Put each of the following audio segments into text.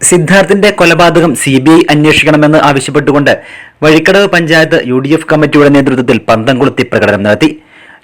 സിദ്ധാർത്ഥിന്റെ കൊലപാതകം C B I അന്വേഷിക്കണമെന്ന് ആവശ്യപ്പെട്ടുകൊണ്ട് Vazhikkadavu panchayat U D F കമ്മിറ്റിയുടെ നേതൃത്വത്തിൽ പന്തംകൊളുത്തി പ്രകടനം നടത്തി.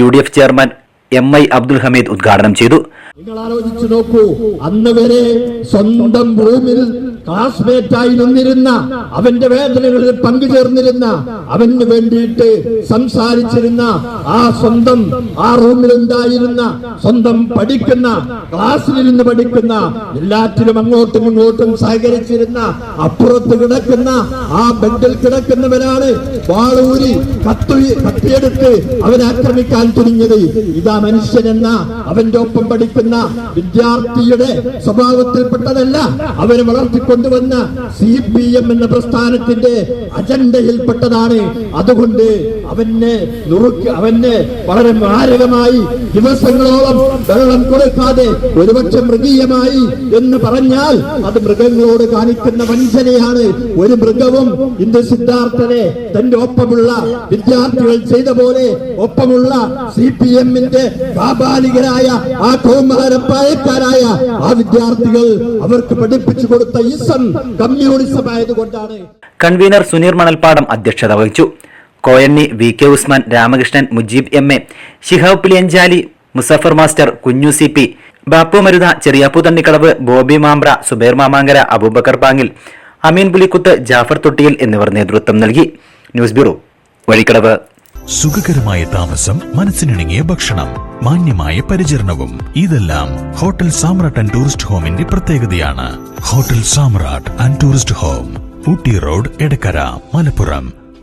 U D F chairman M I Abdul Hameed ഉദ്ഘാടനം ചെയ്തു. നിങ്ങൾ ആലോചിച്ചു നോക്കൂ അന്ന് വരെ സ്വന്തം റൂമിൽ ക്ലാസ്മേറ്റായി നിന്നിരുന്ന അവന്റെ വേദനകളിൽ പങ്കുചേർന്നിരുന്ന അവന് വേണ്ടിയിട്ട് സംസാരിച്ചിരുന്ന ആ സ്വന്തം ആ റൂമിൽ ഉണ്ടായിരുന്ന സ്വന്തം പഠിക്കുന്ന ക്ലാസ്സിലിരുന്ന് പഠിക്കുന്ന എല്ലാറ്റിലും അങ്ങോട്ടും ഇങ്ങോട്ടും സഹകരിച്ചിരുന്ന അപ്പുറത്ത് കിടക്കുന്ന ആ ബെഡിൽ കിടക്കുന്നവരാണ് വാളൂരി കത്തി കത്തിയെടുത്ത് അവനെ ആക്രമിക്കാൻ തുനിഞ്ഞത് ഇതാ മനുഷ്യനെന്ന അവന്റെ ഒപ്പം പഠിക്കുന്ന വിദ്യാർത്ഥിയുടെ സ്വഭാവത്തിൽപ്പെട്ടതല്ല അവനെ വളർത്തിക്കൊണ്ടുവന്ന സി പി എം എന്ന പ്രസ്ഥാനത്തിന്റെ അജണ്ടയിൽപ്പെട്ടതാണ്. അതുകൊണ്ട് അവനെ നുറുക്കി അവനെ വളരെ മാരകമായി ദിവസങ്ങളോളം വെള്ളം കൊടുക്കാതെ ഒരുപക്ഷെ മൃഗീയമായി എന്ന് പറഞ്ഞാൽ അത് മൃഗങ്ങളോട് കാണിക്കുന്ന വഞ്ചനയാണ്. ഒരു മൃഗവും ഇന്ന് സിദ്ധാർത്ഥനെ തന്റെ ഒപ്പമുള്ള വിദ്യാർത്ഥികൾ ചെയ്ത പോലെ ഒപ്പമുള്ള സി പി എമ്മിന്റെ കാബാലികരായ ആ കൗമാരപ്പായക്കാരായ ആ വിദ്യാർത്ഥികൾ അവർക്ക് പഠിപ്പിച്ചു കൊടുത്ത ഈസം കമ്മ്യൂണിസം ആയതുകൊണ്ടാണ് കൺവീനർ സുനീർ മണൽപ്പാടം അധ്യക്ഷത വഹിച്ചു. Koyanni V K Usman Ramakrishnan Mujeeb M A Shihab Puliyanchali Musaffar master Kunju C P Bappu Marutha Cheriyappu Thannikkadavu Bobby Mambra Subair Mamankara Abubacker Pangil Ameen Pulikkuth Jaffar Thottiyil എന്നിവർ നേതൃത്വം നൽകി. News bureau Vazhikkadavu. സുഖകരമായ താമസം മനസ്സിനിണങ്ങിയ ഭക്ഷണം മാന്യമായ പരിചരണവും ഇതെല്ലാം ഹോട്ടൽ സാമ്രാട്ട് ആൻഡ് ടൂറിസ്റ്റ് ഹോമിന്റെ പ്രത്യേകതയാണ്. Hotel Samrat and tourist home Ooty road Edakkara Malappuram.